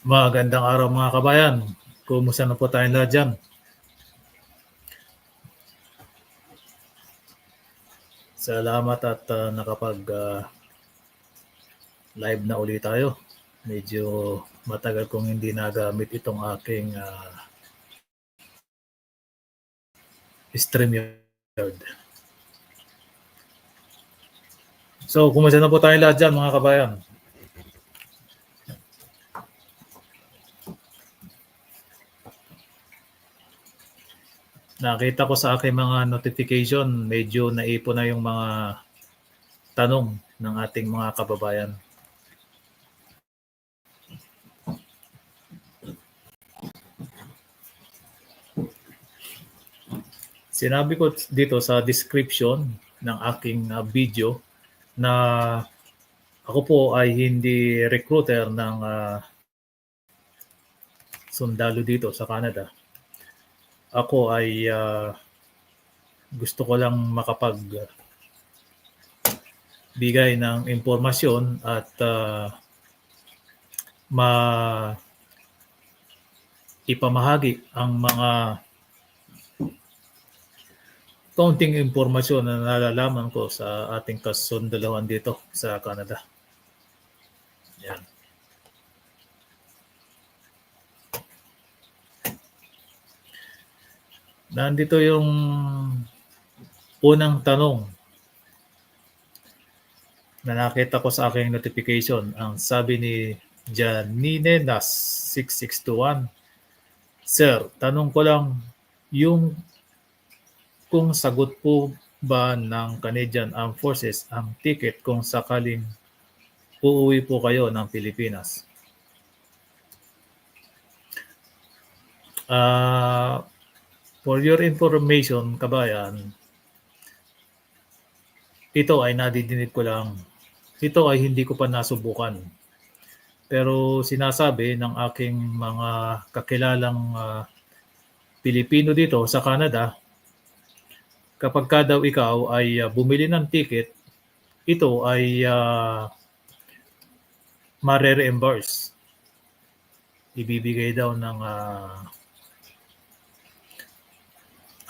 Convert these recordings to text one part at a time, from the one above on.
Magandang araw mga kabayan. Kumusta na po tayong lahat dyan? Salamat at uh, nakapag uh, live na uli tayo. Medyo matagal kong hindi nagamit itong aking uh, StreamYard. So, kumusta na po tayong lahat dyan mga kabayan? Nakita ko sa aking mga notification, medyo naipon na yung mga tanong ng ating mga kababayan. Sinabi ko dito sa description ng aking uh, video na ako po ay hindi recruiter ng uh, sundalo dito sa Canada ako ay uh, gusto ko lang makapag bigay ng impormasyon at uh, ma ipamahagi ang mga kaunting impormasyon na nalalaman ko sa ating kasundalawan dito sa Canada. Yan. Nandito yung unang tanong na nakita ko sa aking notification. Ang sabi ni Janine Nas 6621, Sir, tanong ko lang, yung kung sagot po ba ng Canadian Armed Forces ang ticket kung sakaling uuwi po kayo ng Pilipinas? Ah... Uh, For your information, kabayan, ito ay nadidinig ko lang. Ito ay hindi ko pa nasubukan. Pero sinasabi ng aking mga kakilalang uh, Pilipino dito sa Canada, kapag ka daw ikaw ay uh, bumili ng ticket, ito ay uh, mare-reimburse. Ibibigay daw ng uh,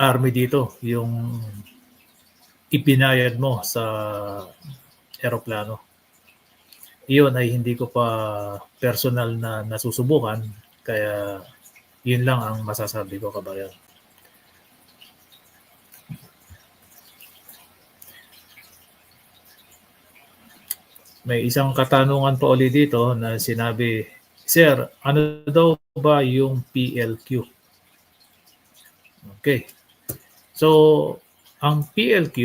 army dito, yung ipinayad mo sa eroplano. Iyon ay hindi ko pa personal na nasusubukan, kaya yun lang ang masasabi ko kabayan. May isang katanungan pa uli dito na sinabi, Sir, ano daw ba yung PLQ? Okay. So, ang PLQ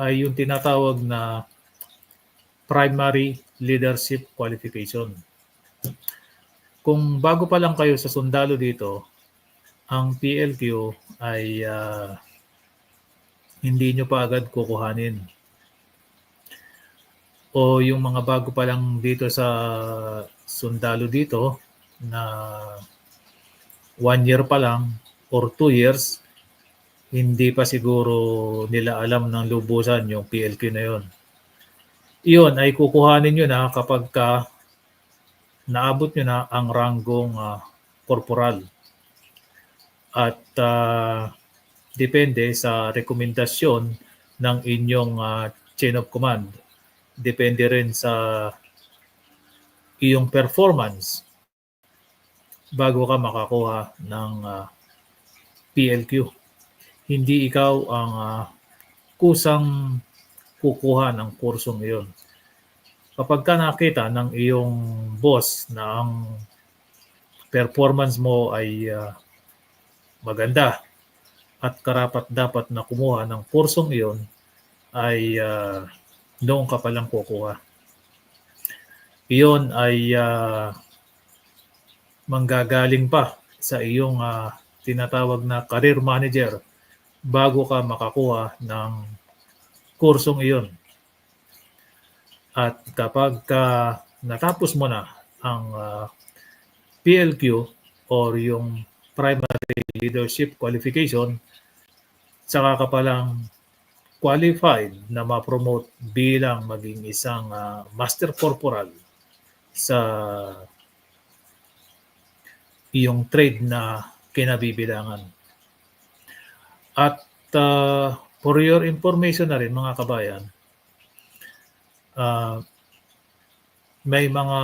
ay yung tinatawag na Primary Leadership Qualification. Kung bago pa lang kayo sa sundalo dito, ang PLQ ay uh, hindi nyo pa agad kukuhanin. O yung mga bago pa lang dito sa sundalo dito na one year pa lang or two years, hindi pa siguro nila alam ng lubusan yung PLQ na yon. Iyon ay kukuhanin nyo na kapag ka naabot nyo na ang ranggong uh, korporal. At uh, depende sa rekomendasyon ng inyong uh, chain of command. Depende rin sa iyong performance bago ka makakuha ng uh, PLQ hindi ikaw ang uh, kusang kukuha ng kursong iyon. Kapag ka nakita ng iyong boss na ang performance mo ay uh, maganda at karapat dapat na kumuha ng kursong iyon, ay uh, doon ka palang kukuha. Iyon ay uh, manggagaling pa sa iyong uh, tinatawag na career manager bago ka makakuha ng kursong iyon. At kapag ka natapos mo na ang uh, ah, PLQ or yung Primary Leadership Qualification, saka ka palang qualified na ma-promote bilang maging isang uh, Master Corporal sa iyong trade na kinabibilangan. At uh, for your information na rin mga kabayan, uh, may mga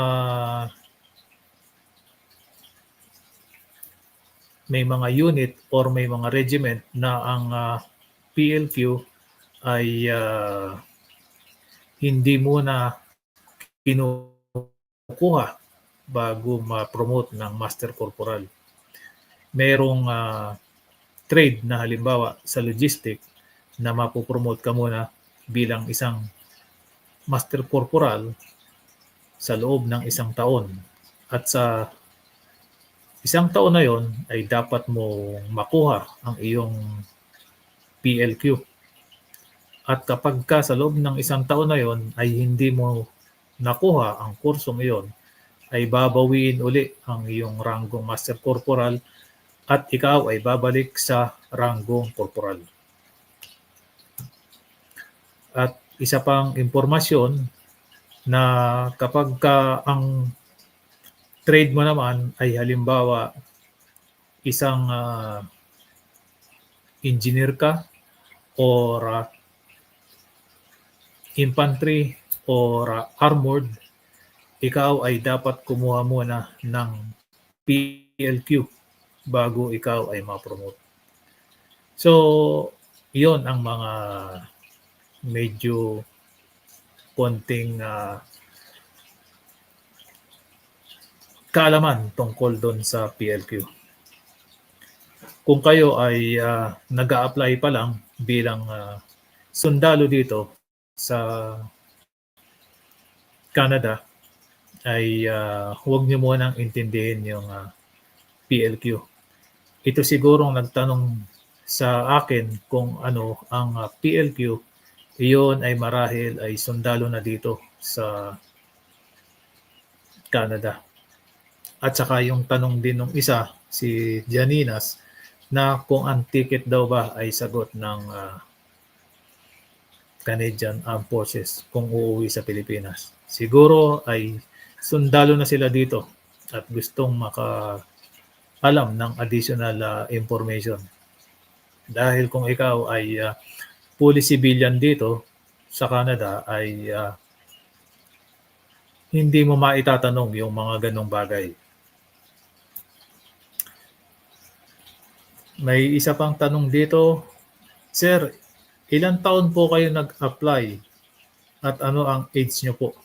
may mga unit or may mga regiment na ang uh, PLQ ay uh, hindi muna kinukuha bago ma-promote ng Master Corporal. Merong uh, trade na halimbawa sa logistic na mapopromote ka muna bilang isang Master Corporal sa loob ng isang taon. At sa isang taon na yon ay dapat mo makuha ang iyong PLQ. At kapag ka sa loob ng isang taon na yon ay hindi mo nakuha ang kursong iyon, ay babawiin uli ang iyong ranggong Master Corporal at ikaw ay babalik sa ranggong Corporal. At isa pang impormasyon na kapag ka ang trade mo naman ay halimbawa isang uh, engineer ka or uh, infantry or uh, armored, ikaw ay dapat kumuha muna ng PLQ bago ikaw ay ma-promote. So, yon ang mga medyo konting uh, kaalaman tungkol doon sa PLQ. Kung kayo ay uh, nag apply pa lang bilang uh, sundalo dito sa Canada, ay uh, huwag niyo munang intindihin yung uh, PLQ. Ito sigurong nagtanong sa akin kung ano ang uh, PLQ, iyon ay marahil ay sundalo na dito sa Canada. At saka yung tanong din ng isa, si Janinas, na kung ang ticket daw ba ay sagot ng uh, Canadian Armed Forces kung uuwi sa Pilipinas. Siguro ay sundalo na sila dito at gustong maka alam ng additional uh, information. Dahil kung ikaw ay uh, fully civilian dito sa Canada ay uh, hindi mo maitatanong yung mga ganong bagay. May isa pang tanong dito, Sir, ilang taon po kayo nag-apply at ano ang age nyo po?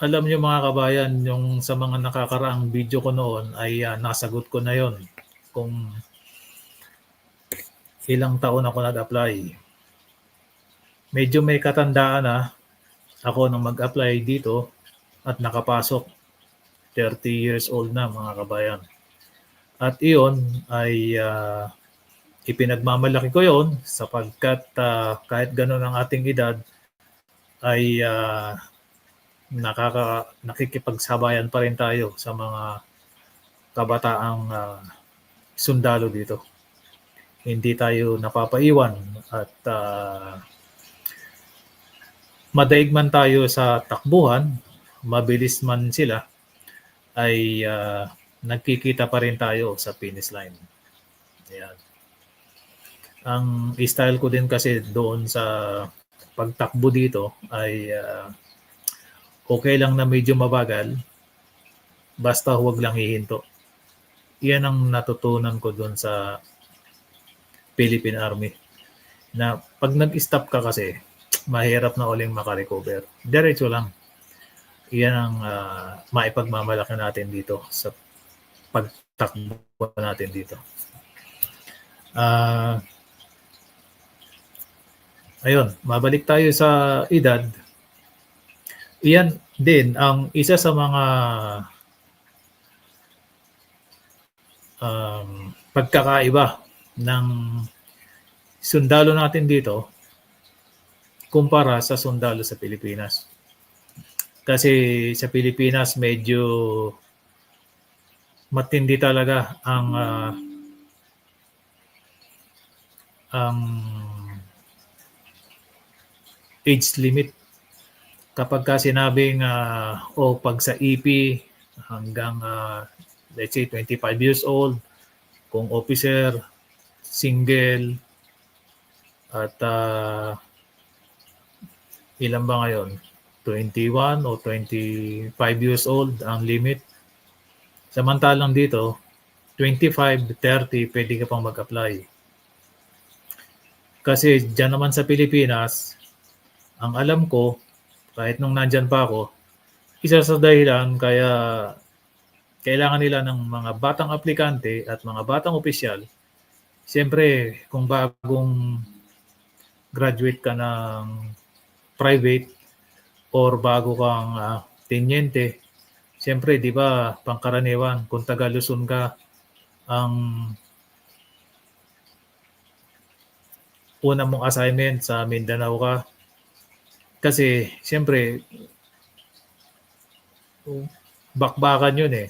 Alam nyo mga kabayan, yung sa mga nakakaraang video ko noon ay uh, nasagot ko na yon kung ilang taon ako nag-apply. Medyo may katandaan na ako nang mag-apply dito at nakapasok. 30 years old na mga kabayan. At iyon ay uh, ipinagmamalaki ko yon sapagkat uh, kahit gano'n ang ating edad ay uh, nakaka, nakikipagsabayan pa rin tayo sa mga kabataang uh, sundalo dito. Hindi tayo napapaiwan at uh, madaig man tayo sa takbuhan, mabilis man sila, ay uh, nagkikita pa rin tayo sa finish line. Ayan. Ang style ko din kasi doon sa pagtakbo dito ay uh, okay lang na medyo mabagal basta huwag lang hihinto. Iyan ang natutunan ko doon sa Philippine Army. Na pag nag-stop ka kasi, mahirap na uling makarecover. Diretso lang. Iyan ang uh, maipagmamalaki natin dito sa pagtakbo natin dito. Uh, ayun, mabalik tayo sa edad. Iyan din ang isa sa mga um, pagkakaiba ng sundalo natin dito kumpara sa sundalo sa Pilipinas. Kasi sa Pilipinas medyo matindi talaga ang uh, ang age limit kapag ka sinabing uh, o oh, pag sa EP hanggang ah, let's say 25 years old. Kung officer, single, at ah, ilan ba ngayon? 21 o 25 years old ang limit. Samantalang dito, 25, 30, pwede ka pang mag-apply. Kasi dyan naman sa Pilipinas, ang alam ko, kahit nung nandyan pa ako, isa sa dahilan kaya kailangan nila ng mga batang aplikante at mga batang opisyal. Siyempre, kung bagong graduate ka ng private or bago kang ah, tenyente, siyempre, di ba, pangkaraniwan, kung taga Luzon ka, ang una mong assignment sa Mindanao ka. Kasi, siyempre, bakbakan yun eh.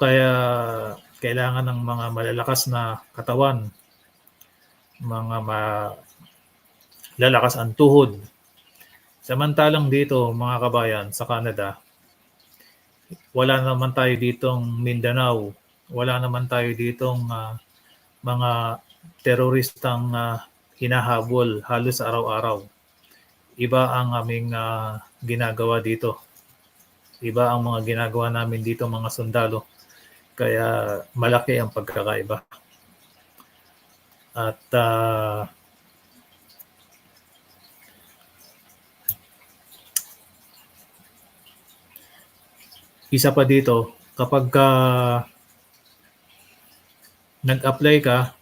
Kaya, kailangan ng mga malalakas na katawan, mga malalakas ang tuhod. Samantalang dito, mga kabayan, sa Canada, wala naman tayo ditong Mindanao, wala naman tayo ditong ah, mga teroristang ah, hinahabol halos araw-araw. Iba ang aming ah, ginagawa dito. Iba ang mga ginagawa namin dito mga sundalo. Kaya malaki ang pagkakaiba. At ah, isa pa dito, kapag ka nag-apply ka,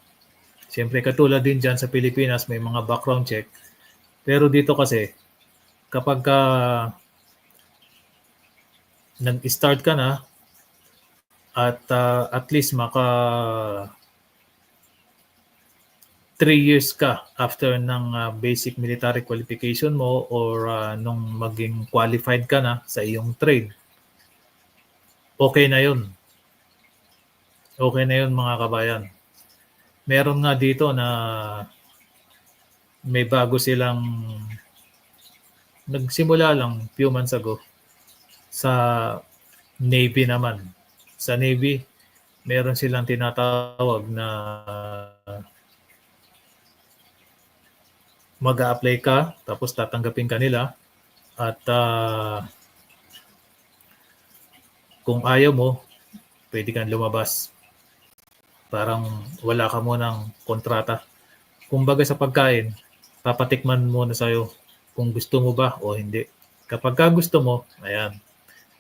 siyempre katulad din dyan sa Pilipinas, may mga background check. Pero dito kasi, kapag ka nag-start ka na, at ah, at least maka 3 years ka after ng ah, basic military qualification mo or ah, nung maging qualified ka na sa iyong trade. Okay na 'yun. Okay na 'yun mga kabayan. Meron nga dito na may bago silang nagsimula lang few months ago sa Navy naman. Sa Navy, meron silang tinatawag na mag apply ka, tapos tatanggapin ka nila, at ah, kung ayaw mo, pwede kang lumabas. Parang wala ka munang kontrata. Kumbaga sa pagkain, papatikman muna sa'yo kung gusto mo ba o hindi. Kapag ka gusto mo, ayan,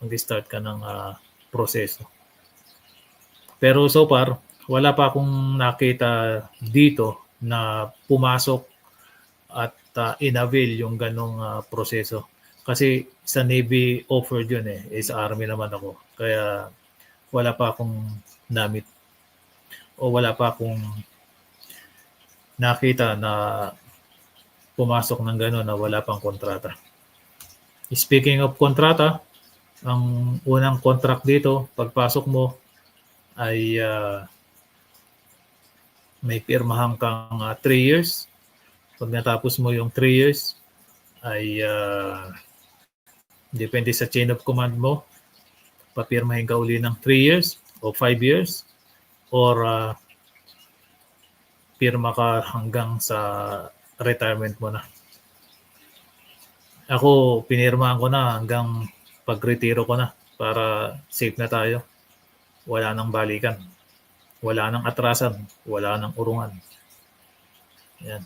mag-start ka ng ah, proseso. Pero so far, wala pa akong nakita dito na pumasok at uh, inavail yung ganong ah, proseso. Kasi sa Navy offered yun eh, sa Army naman ako. Kaya wala pa akong namit o wala pa akong nakita na pumasok ng gano'n na wala pang kontrata. Speaking of kontrata, ang unang contract dito, pagpasok mo, ay ah, may pirmahan kang 3 years. Pag natapos mo yung 3 years, ay ah, depende sa chain of command mo, papirmahin ka uli ng 3 years o 5 years or ah, pirma ka hanggang sa retirement mo na. Ako, pinirmahan ko na hanggang pag-retiro ko na para safe na tayo wala nang balikan. Wala nang atrasan. Wala nang urungan. Yan.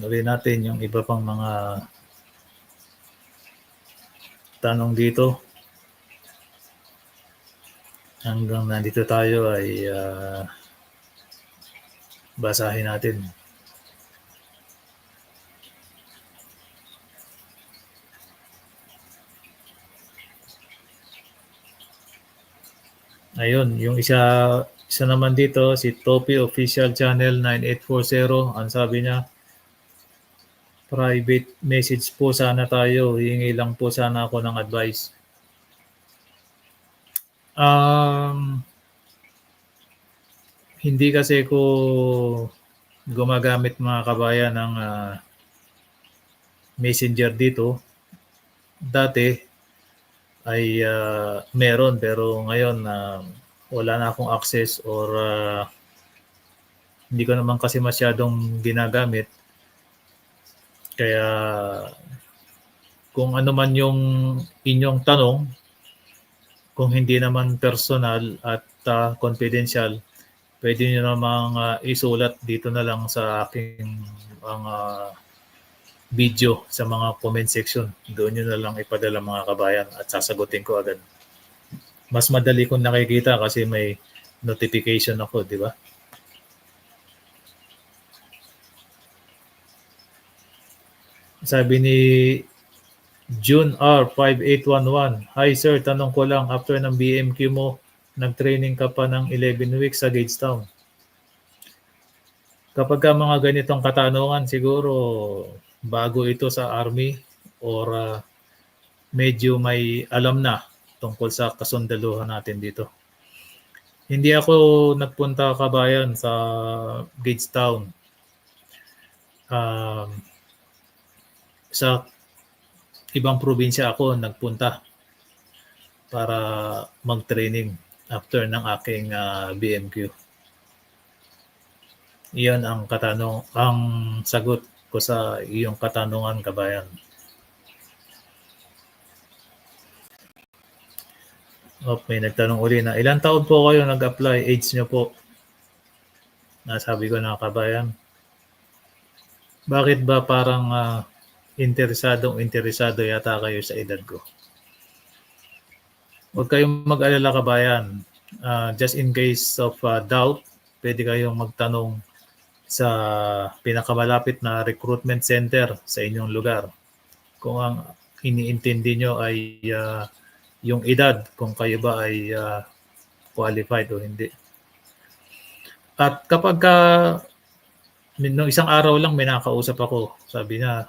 Tingnan natin yung iba pang mga tanong dito. Hanggang nandito tayo ay ah, basahin natin. Ayun, yung isa isa naman dito si Topi Official Channel 9840, ang sabi niya private message po sana tayo. Hingi lang po sana ako ng advice. Um, hindi kasi ko gumagamit mga kabayan ng ah, messenger dito. Dati ay ah, meron pero ngayon na wala na akong access or ah, hindi ko naman kasi masyadong ginagamit. Kaya kung ano man yung inyong tanong, kung hindi naman personal at ah, confidential, pwede nyo namang ah, isulat dito na lang sa aking mga video sa mga comment section. Doon nyo na lang ipadala mga kabayan at sasagutin ko agad. Mas madali kong nakikita kasi may notification ako, di ba? Sabi ni June R. 5811, Hi sir, tanong ko lang, after ng BMQ mo, nag-training ka pa ng 11 weeks sa Gagetown. Kapag ka mga ganitong katanungan, siguro bago ito sa Army or ah, medyo may alam na tungkol sa kasundaluhan natin dito. Hindi ako nagpunta kabayan sa Gagetown. Um, sa ibang probinsya ako nagpunta para mag-training after ng aking ah, BMQ. Iyon ang katanong ang sagot ko sa iyong katanungan kabayan. Oh, may nagtanong uli na ilang taon po kayo nag-apply age nyo po? Nasabi ko na kabayan. Bakit ba parang ah, interesadong interesado yata kayo sa edad ko? Huwag kayong mag-alala kabayan. Ah, just in case of ah, doubt, pwede kayong magtanong sa pinakamalapit na recruitment center sa inyong lugar. Kung ang iniintindi nyo ay ah, yung edad, kung kayo ba ay ah, qualified o hindi. At kapag ka, nung isang araw lang may nakausap ako, sabi niya,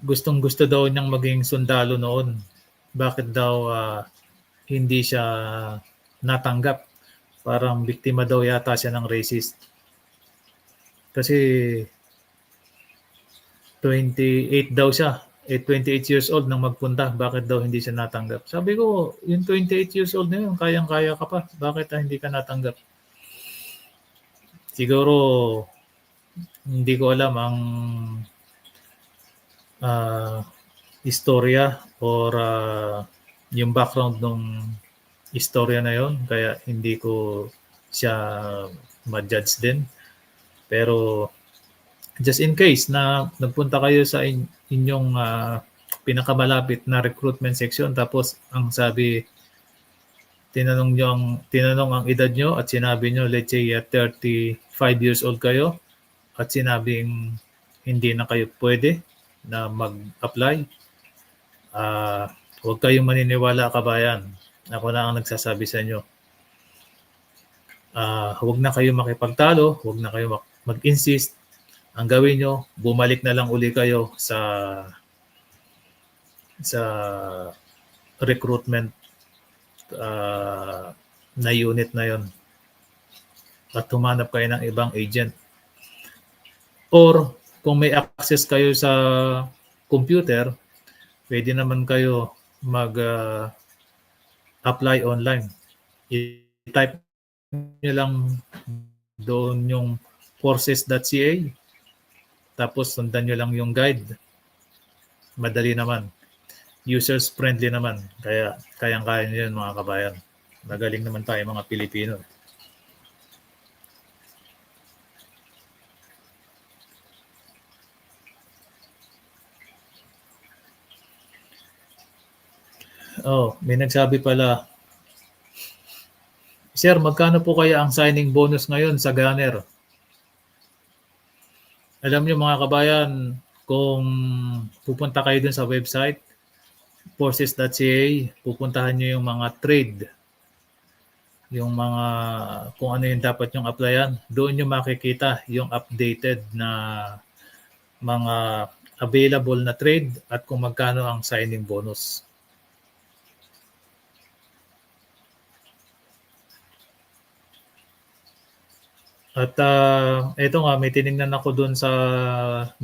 gustong gusto daw niyang maging sundalo noon. Bakit daw ah, hindi siya natanggap? Parang biktima daw yata siya ng racist. Kasi 28 daw siya. Eh, 28 years old nang magpunta. Bakit daw hindi siya natanggap? Sabi ko, yung 28 years old na yun, kayang-kaya ka pa. Bakit ah, hindi ka natanggap? Siguro, hindi ko alam ang ah, istorya or ah, yung background ng istorya na yon kaya hindi ko siya ma-judge din. Pero just in case na nagpunta kayo sa in- inyong ah, pinakamalapit na recruitment section tapos ang sabi tinanong nyo ang tinanong ang edad nyo at sinabi nyo let's say ah, 35 years old kayo at sinabing hindi na kayo pwede na mag-apply. Ah huwag kayong maniniwala kabayan ako na ang nagsasabi sa inyo. Ah, huwag na kayo makipagtalo huwag na kayo mak- mag-insist. Ang gawin nyo bumalik na lang uli kayo sa sa recruitment ah, na unit na yon at humanap kayo ng ibang agent. Or kung may access kayo sa computer pwede naman kayo mag ah, online. I-type nyo lang doon yung forces.ca tapos sundan nyo lang yung guide. Madali naman. Users friendly naman. Kaya kayang kaya nyo yun mga kabayan. Magaling naman tayo mga Pilipino oh may nagsabi pala Sir, magkano po kaya ang signing bonus ngayon sa Gunner? Alam niyo mga kabayan, kung pupunta kayo dun sa website, forces.ca, pupuntahan niyo yung mga trade, yung mga kung ano yung dapat yung applyan, doon niyo makikita yung updated na mga available na trade at kung magkano ang signing bonus. At uh, ito nga, may tiningnan ako dun sa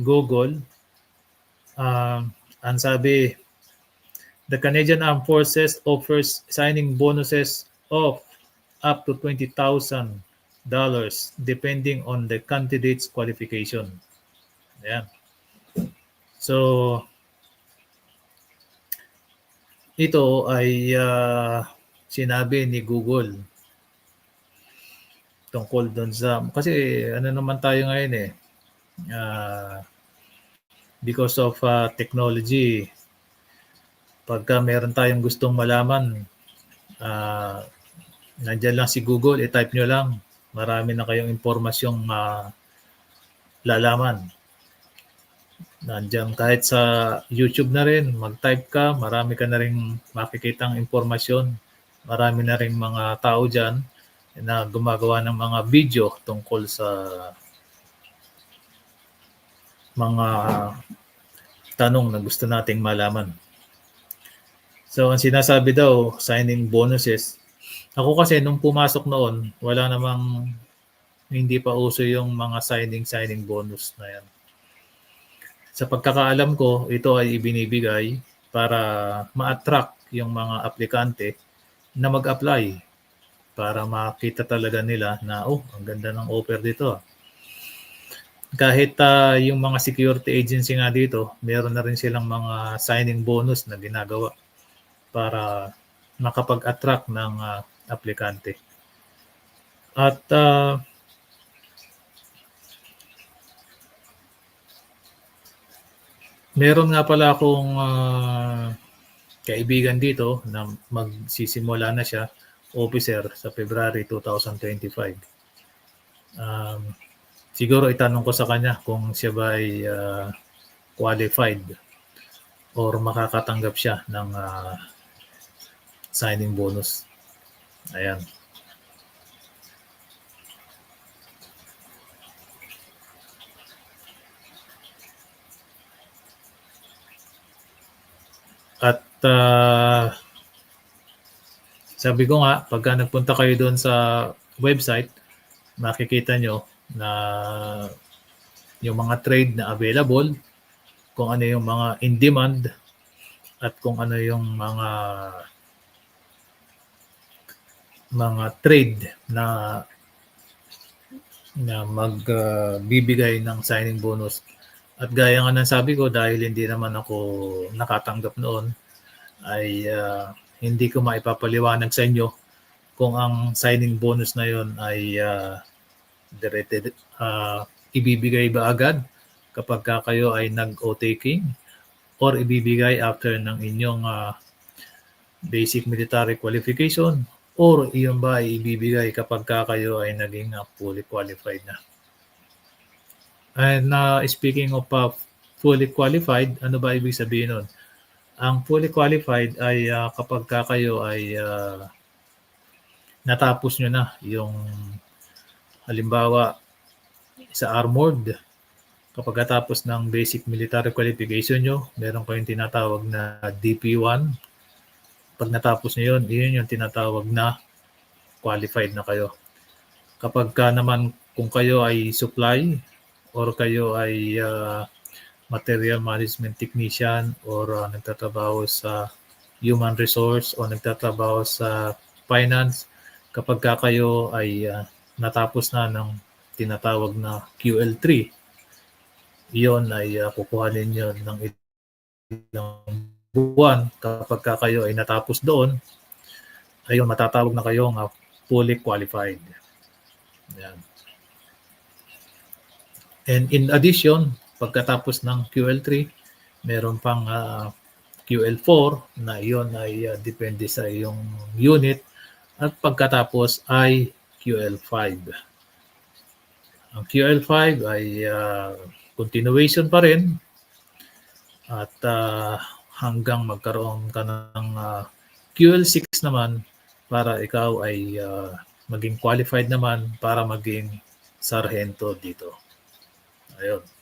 Google. Uh, ang sabi, the Canadian Armed Forces offers signing bonuses of up to $20,000 depending on the candidate's qualification. Ayan. So, ito ay uh, sinabi ni Google tungkol doon sa kasi ano naman tayo ngayon eh uh, because of uh, technology pagka meron tayong gustong malaman uh, nandyan lang si Google i-type nyo lang marami na kayong impormasyong uh, lalaman. Nandyan kahit sa YouTube na rin mag-type ka marami ka na rin makikitang impormasyon marami na rin mga tao dyan na gumagawa ng mga video tungkol sa mga tanong na gusto nating malaman. So, ang sinasabi daw, signing bonuses. Ako kasi nung pumasok noon, wala namang hindi pa uso yung mga signing-signing bonus na yan. Sa pagkakaalam ko, ito ay ibinibigay para ma-attract yung mga aplikante na mag-apply para makita talaga nila na oh, ang ganda ng offer dito. Kahit uh, yung mga security agency nga dito, meron na rin silang mga signing bonus na ginagawa para makapag-attract ng uh, aplikante. At uh, meron nga pala akong uh, kaibigan dito na magsisimula na siya officer sa February 2025. Um, siguro itanong ko sa kanya kung siya ba ay uh, qualified or makakatanggap siya ng uh, signing bonus. Ayan. At uh, sabi ko nga, pagka nagpunta kayo doon sa website, makikita nyo na yung mga trade na available, kung ano yung mga in demand, at kung ano yung mga mga trade na na magbibigay uh, ng signing bonus. At gaya nga ng sabi ko, dahil hindi naman ako nakatanggap noon, ay uh, hindi ko maipapaliwanag sa inyo kung ang signing bonus na yon ay uh, directed, uh, ibibigay ba agad kapag ka kayo ay nag-o-taking or ibibigay after ng inyong uh, basic military qualification or iyon ba ay ibibigay kapag ka kayo ay naging uh, fully qualified na. And uh, speaking of uh, fully qualified, ano ba ibig sabihin nun? Ang fully qualified ay uh, kapag ka kayo ay uh, natapos nyo na yung halimbawa sa armored kapag natapos ng basic military qualification nyo, meron kayong tinatawag na DP1. Pag natapos nyo yun, yun yung tinatawag na qualified na kayo. Kapag ka naman kung kayo ay supply or kayo ay uh, material management technician or uh, nagtatrabaho sa human resource o nagtatrabaho sa finance. Kapag ka kayo ay uh, natapos na ng tinatawag na QL3 iyon ay uh, kukuhanin nyo ng ilang buwan. Kapag ka kayo ay natapos doon ayun matatawag na kayo ng fully qualified. Yan. And in addition Pagkatapos ng QL3, meron pang uh, QL4 na iyon ay uh, depende sa iyong unit at pagkatapos ay QL5. Ang QL5 ay uh, continuation pa rin at uh, hanggang magkaroon ka ng uh, QL6 naman para ikaw ay uh, maging qualified naman para maging sargento dito. Ayun.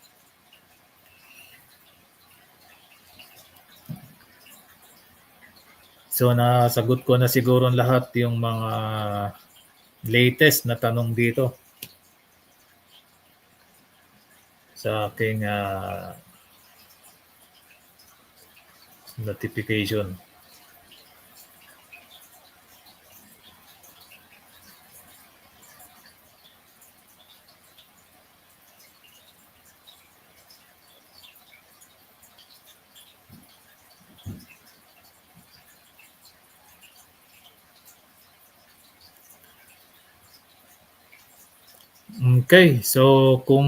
So nasagot ko na siguro lahat yung mga latest na tanong dito sa aking ah, notification. Okay, so kung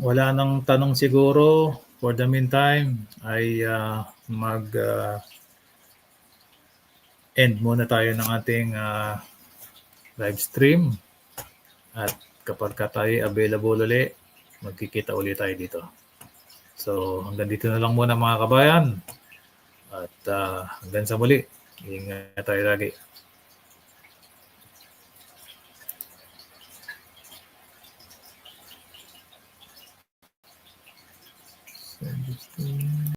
wala nang tanong siguro for the meantime ay ah, mag ah, end muna tayo ng ating ah, live stream at kapag ka tayo available uli magkikita uli tayo dito. So hanggang dito na lang muna mga kabayan at ah, hanggang sa muli ingat tayo lagi. Mm.